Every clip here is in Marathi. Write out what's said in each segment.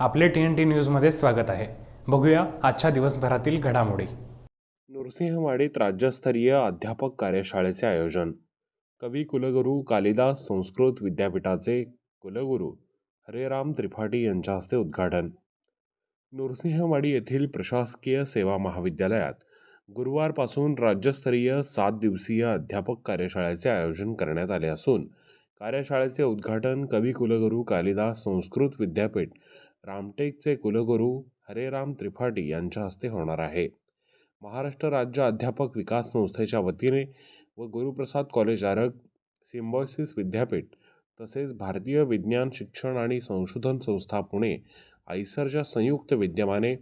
आपले टी एन टी न्यूजमध्ये स्वागत आहे. बघूया आजच्या दिवसभरातील घडामोडी. नृसिंहवाडीत राज्यस्तरीय अध्यापक कार्यशाळेचे आयोजन. कवी कुलगुरू कालिदास संस्कृत विद्यापीठाचे कुलगुरू हरेराम त्रिपाठी यांच्या हस्ते उद्घाटन. नृसिंहवाडी येथील प्रशासकीय सेवा महाविद्यालयात गुरुवारपासून राज्यस्तरीय सात दिवसीय अध्यापक कार्यशाळेचे आयोजन करण्यात आले असून कार्यशाळेचे उद्घाटन कवी कुलगुरू कालिदास संस्कृत विद्यापीठ रामटेकचे कुलगुरू हरेराम त्रिपाठी यांच्या हस्ते होणार आहे. महाराष्ट्र राज्य अध्यापक विकास संस्थेच्या वतीने व गुरुप्रसाद कॉलेज आरग सिम्बॉयसिस विद्यापीठ तसेच भारतीय विज्ञान शिक्षण आणि संशोधन संस्था पुणे आयसरच्या संयुक्त विद्यमाने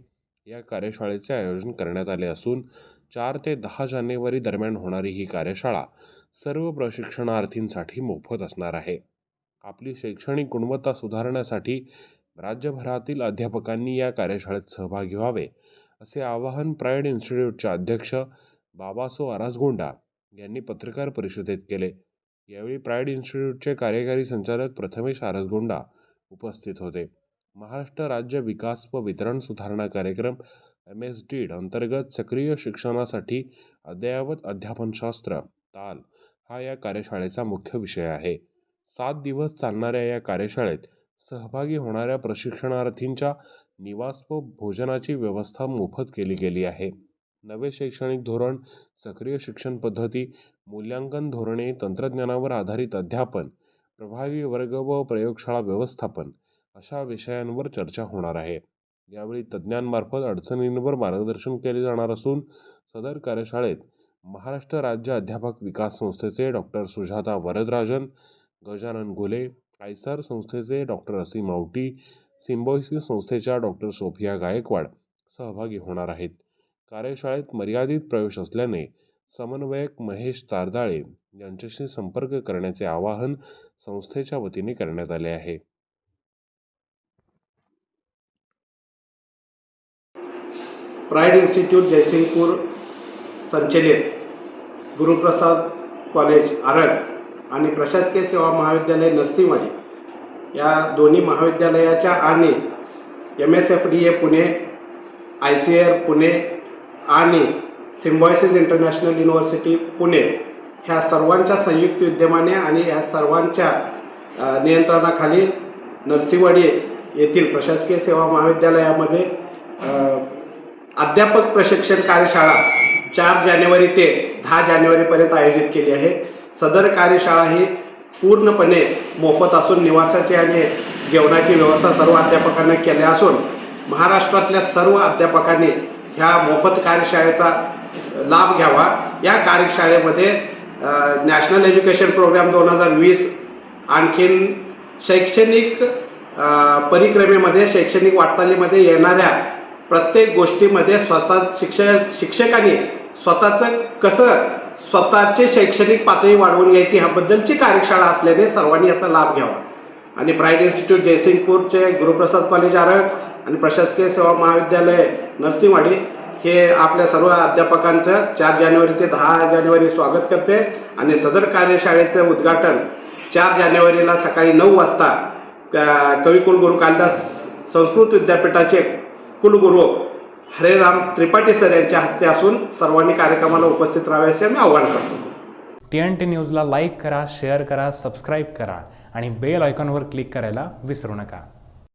या कार्यशाळेचे आयोजन करण्यात आले असून चार ते दहा जानेवारी दरम्यान होणारी ही कार्यशाळा सर्व प्रशिक्षणार्थींसाठी मोफत असणार आहे. आपली शैक्षणिक गुणवत्ता सुधारण्यासाठी राज्यभरातील अध्यापकांनी या कार्यशाळेत सहभागी व्हावे असे आवाहन प्राईड इन्स्टिट्यूटचे अध्यक्ष बाबासो आरासगोंडा यांनी पत्रकार परिषदेत केले. यावेळी प्राईड इन्स्टिट्यूटचे कार्यकारी संचालक प्रथमेश आरसगोंडा उपस्थित होते. महाराष्ट्र राज्य विकास व वितरण सुधारणा कार्यक्रम एम एस डीड अंतर्गत सक्रिय शिक्षणासाठी अद्ययावत अध्यापनशास्त्र ताल हा या कार्यशाळेचा मुख्य विषय आहे. सात दिवस चालणाऱ्या या कार्यशाळेत सहभागी होणाऱ्या प्रशिक्षणार्थींच्या निवास व भोजनाची व्यवस्था मोफत केली गेली आहे. नवे शैक्षणिक धोरण सक्रिय शिक्षण पद्धती मूल्यांकन धोरणे तंत्रज्ञानावर आधारित अध्यापन प्रभावी वर्ग व प्रयोगशाळा व्यवस्थापन अशा विषयांवर चर्चा होणार आहे. यावेळी तज्ज्ञांमार्फत अडचणींवर मार्गदर्शन केले जाणार असून सदर कार्यशाळेत महाराष्ट्र राज्य अध्यापक विकास संस्थेचे डॉक्टर सुजाता वरदराजन गजानन घुले आयसर संस्थेचे डॉक्टर असीम आवटी सिम्बॉयसिस संस्थेच्या डॉक्टर सोफिया गायकवाड सहभागी होणार आहेत. कार्यशाळेत मर्यादित प्रवेश असल्याने समन्वयक महेश तारदाळे यांच्याशी संपर्क करण्याचे आवाहन संस्थेच्या वतीने करण्यात आले आहे. प्राईड इन्स्टिट्यूट जयसिंगपूर संचलित गुरुप्रसाद कॉलेज आरग आणि प्रशासकीय सेवा महाविद्यालय नरसिंहवाडी या दोन्ही महाविद्यालयाच्या आणि M S F D A Pune I C R Pune आणि सिम्बॉयसिस इंटरनॅशनल युनिव्हर्सिटी पुणे ह्या सर्वांच्या संयुक्त विद्यमाने आणि ह्या सर्वांच्या नियंत्रणाखाली नरसिंहवाडी येथील प्रशासकीय सेवा महाविद्यालयामध्ये अध्यापक प्रशिक्षण कार्यशाळा चार जानेवारी ते दहा जानेवारीपर्यंत आयोजित केली आहे. सदर कार्यशाळा ही पूर्णपणे मोफत असून निवासाची आणि जेवणाची व्यवस्था सर्व अध्यापकांना केल्या असून महाराष्ट्रातल्या सर्व अध्यापकांनी ह्या मोफत कार्यशाळेचा लाभ घ्यावा. या कार्यशाळेमध्ये नॅशनल एज्युकेशन प्रोग्राम दोन हजार वीस आणखीन शैक्षणिक परिक्रमेमध्ये शैक्षणिक वाटचालीमध्ये येणाऱ्या प्रत्येक गोष्टीमध्ये स्वतः शिक्षक शिक्षकांनी स्वतःचं कसं स्वतःची शैक्षणिक पातळी वाढवून घ्यायची ह्याबद्दलची कार्यशाळा असल्याने सर्वांनी याचा लाभ घ्यावा. आणि प्राईड इन्स्टिट्यूट जयसिंगपूरचे गुरुप्रसाद कॉलेज आरग आणि प्रशासकीय सेवा महाविद्यालय नरसिंहवाडी हे आपल्या सर्व अध्यापकांचं चार जानेवारी ते दहा जानेवारी स्वागत करते. आणि सदर कार्यशाळेचं उद्घाटन चार जानेवारीला सकाळी नऊ वाजता कविकुलगुरू कालिदास संस्कृत विद्यापीठाचे कुलगुरू हरेराम त्रिपाठी सर यांच्या हस्ते असून सर्वांनी कार्यक्रमाला उपस्थित राहावे असे मी आव्हान करतो. टी एन टी न्यूजला लाईक करा शेअर करा सबस्क्राईब करा आणि बेल आयकॉनवर क्लिक करायला विसरू नका.